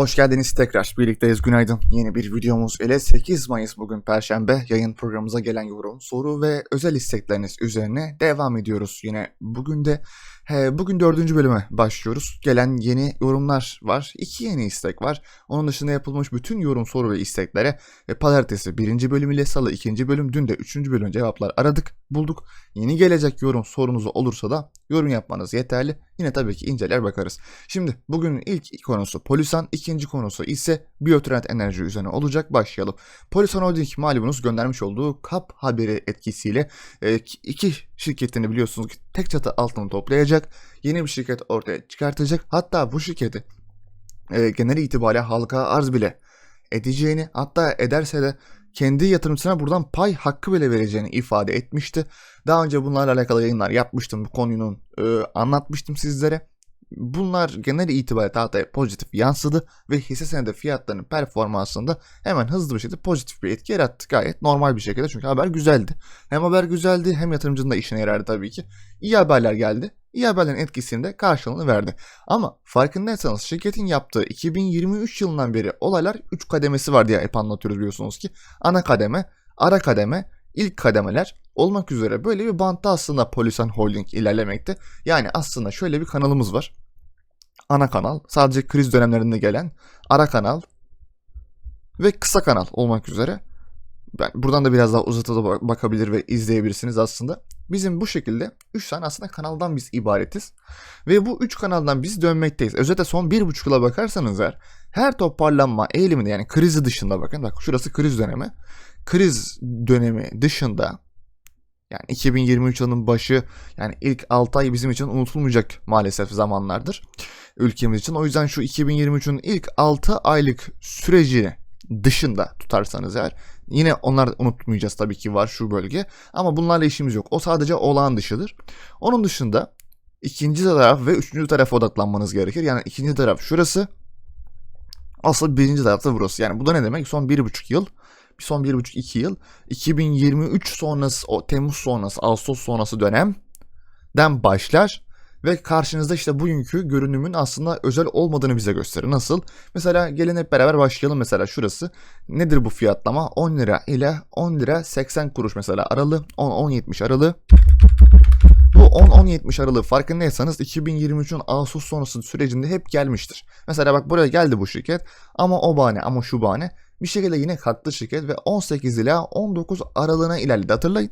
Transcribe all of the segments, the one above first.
Hoş geldiniz tekrar. Birlikteyiz. Günaydın. Yeni bir videomuz ile 8 Mayıs bugün Perşembe yayın programımıza gelen yorum, soru ve özel istekleriniz üzerine devam ediyoruz. Yine bugün de he, bugün dördüncü bölüme başlıyoruz. Gelen yeni yorumlar var. İki yeni istek var. Onun dışında yapılmış bütün yorum, soru ve isteklere e, pazartesi birinci bölüm ile salı ikinci bölüm, dün de üçüncü bölüm cevaplar aradık, bulduk. Yeni gelecek yorum sorunuz olursa da yorum yapmanız yeterli. Yine tabii ki inceler bakarız. Şimdi bugünün ilk konusu Polisan, ikinci konusu ise biyotrend enerji üzerine olacak. Başlayalım. Polisan Holding malumunuz göndermiş olduğu kap haberi etkisiyle e, iki şirketini biliyorsunuz ki tek çatı altını toplayacak. Yeni bir şirket ortaya çıkartacak. Hatta bu şirketi e, genel itibariyle halka arz bile edeceğini hatta ederse de kendi yatırımcısına buradan pay hakkı bile vereceğini ifade etmişti. Daha önce bunlarla alakalı yayınlar yapmıştım. Bu konunun e, anlatmıştım sizlere. Bunlar genel itibariyle tahtaya pozitif yansıdı ve hisse senedi fiyatlarının performansında hemen hızlı bir şekilde pozitif bir etki yarattı. Gayet normal bir şekilde çünkü haber güzeldi. Hem haber güzeldi hem yatırımcının da işine yarardı tabii ki. İyi haberler geldi. İyi haberlerin etkisini de karşılığını verdi. Ama farkındaysanız şirketin yaptığı 2023 yılından beri olaylar 3 kademesi var diye hep anlatıyoruz biliyorsunuz ki. Ana kademe, ara kademe, ilk kademeler olmak üzere böyle bir bantta aslında Polisan Holding ilerlemekte. Yani aslında şöyle bir kanalımız var. Ana kanal, sadece kriz dönemlerinde gelen ara kanal ve kısa kanal olmak üzere. Ben buradan da biraz daha uzatıda bak- bakabilir ve izleyebilirsiniz aslında. Bizim bu şekilde 3 tane aslında kanaldan biz ibaretiz. Ve bu 3 kanaldan biz dönmekteyiz. Özellikle son 1,5 yıla bakarsanız eğer her toparlanma eğiliminde yani krizi dışında bakın. Bak şurası kriz dönemi. Kriz dönemi dışında yani 2023 yılının başı yani ilk 6 ay bizim için unutulmayacak maalesef zamanlardır ülkemiz için. O yüzden şu 2023'ün ilk 6 aylık süreci dışında tutarsanız eğer yine onlar unutmayacağız tabii ki var şu bölge ama bunlarla işimiz yok. O sadece olağan dışıdır. Onun dışında ikinci taraf ve üçüncü tarafa odaklanmanız gerekir. Yani ikinci taraf şurası. Asıl birinci taraf da burası. Yani bu da ne demek? Son bir buçuk yıl son bir buçuk iki yıl 2023 sonrası o Temmuz sonrası Ağustos sonrası dönemden başlar ve karşınızda işte bugünkü görünümün aslında özel olmadığını bize gösterir. Nasıl? Mesela gelin hep beraber başlayalım mesela şurası. Nedir bu fiyatlama? 10 lira ile 10 lira 80 kuruş mesela aralı 10-10-70 aralı. Bu 10-10-70 aralığı farkındaysanız 2023'ün Ağustos sonrası sürecinde hep gelmiştir. Mesela bak buraya geldi bu şirket ama o bahane ama şu bahane bir şekilde yine kalktı şirket ve 18 ila 19 aralığına ilerledi hatırlayın.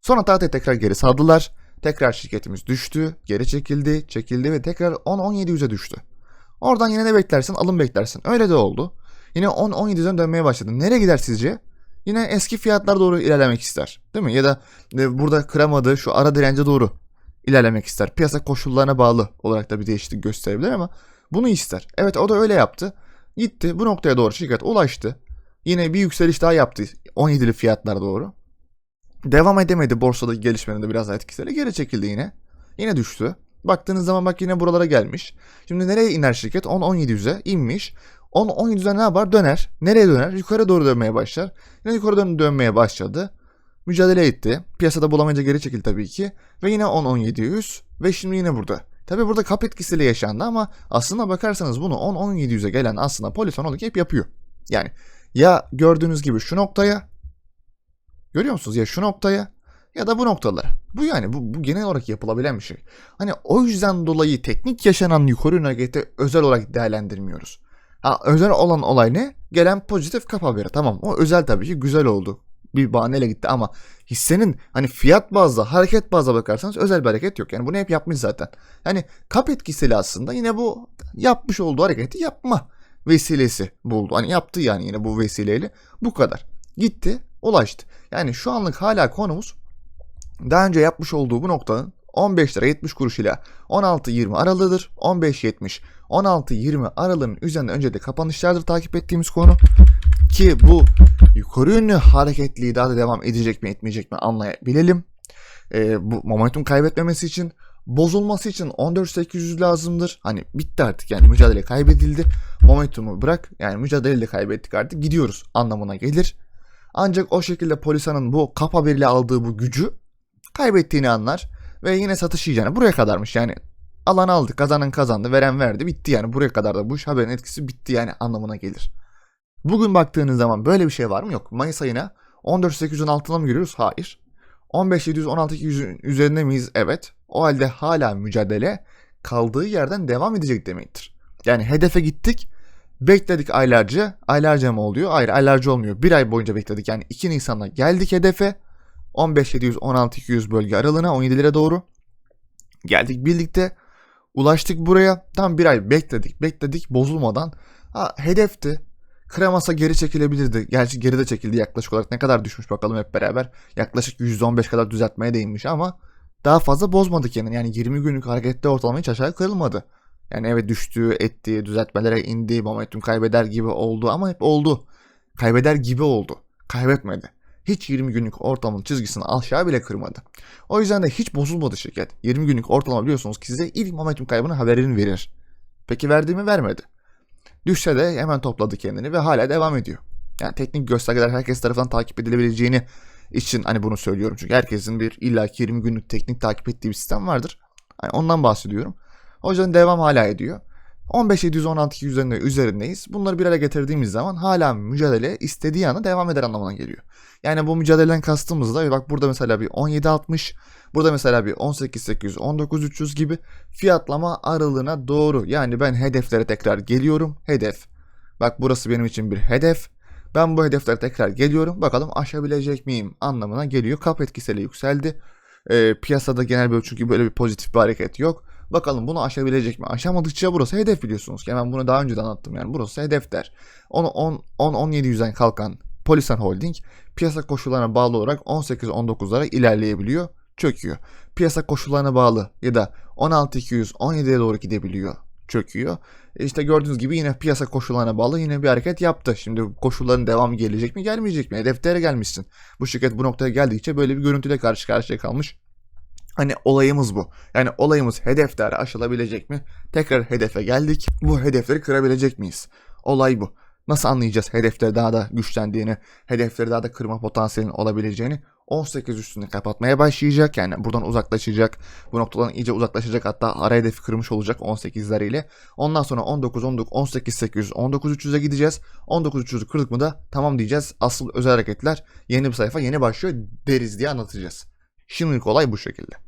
Sonra tahtaya tekrar geri saldılar. Tekrar şirketimiz düştü, geri çekildi, çekildi ve tekrar 10-17 düştü. Oradan yine ne beklersin? Alım beklersin. Öyle de oldu. Yine 10-17'den dönmeye başladı. Nereye gider sizce? Yine eski fiyatlar doğru ilerlemek ister. Değil mi? Ya da e, burada kıramadığı şu ara dirence doğru ilerlemek ister. Piyasa koşullarına bağlı olarak da bir değişiklik gösterebilir ama bunu ister. Evet o da öyle yaptı. Gitti bu noktaya doğru şirket ulaştı. Yine bir yükseliş daha yaptı 17'li fiyatlar doğru. Devam edemedi borsadaki gelişmenin de biraz etkisiyle geri çekildi yine. Yine düştü. Baktığınız zaman bak yine buralara gelmiş. Şimdi nereye iner şirket? 10-1700'e inmiş. 10-1700'e ne yapar? Döner. Nereye döner? Yukarı doğru dönmeye başlar. Yine yukarı doğru dönmeye başladı. Mücadele etti. Piyasada bulamayınca geri çekildi tabii ki. Ve yine 10-1700 ve şimdi yine burada. Tabii burada kap etkisiyle yaşandı ama aslına bakarsanız bunu 10-1700'e gelen aslında Polisonolog hep yapıyor. Yani ya gördüğünüz gibi şu noktaya görüyor musunuz ya şu noktaya ya da bu noktalara. Bu yani bu, bu genel olarak yapılabilen bir şey. Hani o yüzden dolayı teknik yaşanan yukarı nugget'i özel olarak değerlendirmiyoruz. Ha, özel olan olay ne? Gelen pozitif kap haberi. Tamam o özel tabii ki güzel oldu. Bir bahaneyle gitti ama hissenin hani fiyat bazlı, hareket bazlı bakarsanız özel bir hareket yok. Yani bunu hep yapmış zaten. Yani kap etkisiyle aslında yine bu yapmış olduğu hareketi yapma vesilesi buldu. Hani yaptı yani yine bu vesileyle. Bu kadar. Gitti, ulaştı. Yani şu anlık hala konumuz daha önce yapmış olduğu bu noktanın 15 lira 70 kuruş ile 16.20 aralığıdır. 15.70 16.20 aralığının üzerinde önce de kapanışlardır takip ettiğimiz konu. Ki bu yukarı yönlü hareketliği daha da devam edecek mi etmeyecek mi anlayabilelim. Ee, bu momentum kaybetmemesi için bozulması için 14.800 lazımdır. Hani bitti artık yani mücadele kaybedildi. Momentumu bırak yani mücadeleyle kaybettik artık gidiyoruz anlamına gelir. Ancak o şekilde Polisa'nın bu kap haberiyle aldığı bu gücü kaybettiğini anlar ve yine satış yiyeceğini buraya kadarmış yani alan aldı kazanan kazandı veren verdi bitti yani buraya kadar da bu iş haberin etkisi bitti yani anlamına gelir. Bugün baktığınız zaman böyle bir şey var mı? Yok. Mayıs ayına 14.800'ün altına mı giriyoruz? Hayır. 15.700 16.200'ün üzerinde miyiz? Evet. O halde hala mücadele kaldığı yerden devam edecek demektir. Yani hedefe gittik. Bekledik aylarca. Aylarca mı oluyor? Hayır aylarca olmuyor. Bir ay boyunca bekledik. Yani 2 Nisan'da geldik hedefe. 15.700 16.200 bölge aralığına 17'lere doğru. Geldik birlikte. Ulaştık buraya. Tam bir ay bekledik. Bekledik bozulmadan. Ha, hedefti. Kremasa geri çekilebilirdi. Gerçi geride çekildi yaklaşık olarak. Ne kadar düşmüş bakalım hep beraber. Yaklaşık %15 kadar düzeltmeye değinmiş ama daha fazla bozmadık yani. Yani 20 günlük harekette ortalama hiç aşağı kırılmadı. Yani evet düştü, etti, düzeltmelere indi, momentum kaybeder gibi oldu ama hep oldu. Kaybeder gibi oldu. Kaybetmedi. Hiç 20 günlük ortalamanın çizgisini aşağı bile kırmadı. O yüzden de hiç bozulmadı şirket. 20 günlük ortalama biliyorsunuz ki size ilk momentum kaybının haberini verir. Peki verdi mi vermedi. Düşse de hemen topladı kendini ve hala devam ediyor. Yani teknik göstergeler herkes tarafından takip edilebileceğini için hani bunu söylüyorum. Çünkü herkesin bir illaki 20 günlük teknik takip ettiği bir sistem vardır. Yani ondan bahsediyorum. O yüzden devam hala ediyor. 15.716 üzerinde üzerindeyiz. Bunları bir araya getirdiğimiz zaman hala mücadele istediği anda devam eder anlamına geliyor. Yani bu mücadeleden kastımız da bak burada mesela bir 17.60, burada mesela bir 18.800, 19.300 gibi fiyatlama aralığına doğru. Yani ben hedeflere tekrar geliyorum. Hedef. Bak burası benim için bir hedef. Ben bu hedeflere tekrar geliyorum. Bakalım aşabilecek miyim anlamına geliyor. Kap etkisiyle yükseldi. Ee, piyasada genel böyle çünkü böyle bir pozitif bir hareket yok. Bakalım bunu aşabilecek mi? Aşamadıkça burası hedef biliyorsunuz ki. Ben bunu daha önce de anlattım yani. Burası hedef der. 10-17 yüzden kalkan Polisan Holding piyasa koşullarına bağlı olarak 18-19'lara ilerleyebiliyor, çöküyor. Piyasa koşullarına bağlı ya da 16-200-17'ye doğru gidebiliyor, çöküyor. E işte gördüğünüz gibi yine piyasa koşullarına bağlı yine bir hareket yaptı. Şimdi koşulların devamı gelecek mi gelmeyecek mi? Hedeflere gelmişsin. Bu şirket bu noktaya geldikçe böyle bir görüntüyle karşı karşıya kalmış. Hani olayımız bu. Yani olayımız hedefler aşılabilecek mi? Tekrar hedefe geldik. Bu hedefleri kırabilecek miyiz? Olay bu. Nasıl anlayacağız hedefleri daha da güçlendiğini, hedefleri daha da kırma potansiyelinin olabileceğini? 18 üstünü kapatmaya başlayacak yani buradan uzaklaşacak. Bu noktadan iyice uzaklaşacak hatta ara hedefi kırmış olacak 18'ler ile. Ondan sonra 19, 19, 18, 800, 19, 300'e gideceğiz. 19, 300'ü kırdık mı da tamam diyeceğiz. Asıl özel hareketler yeni bir sayfa yeni başlıyor deriz diye anlatacağız. Şimdilik olay bu şekilde.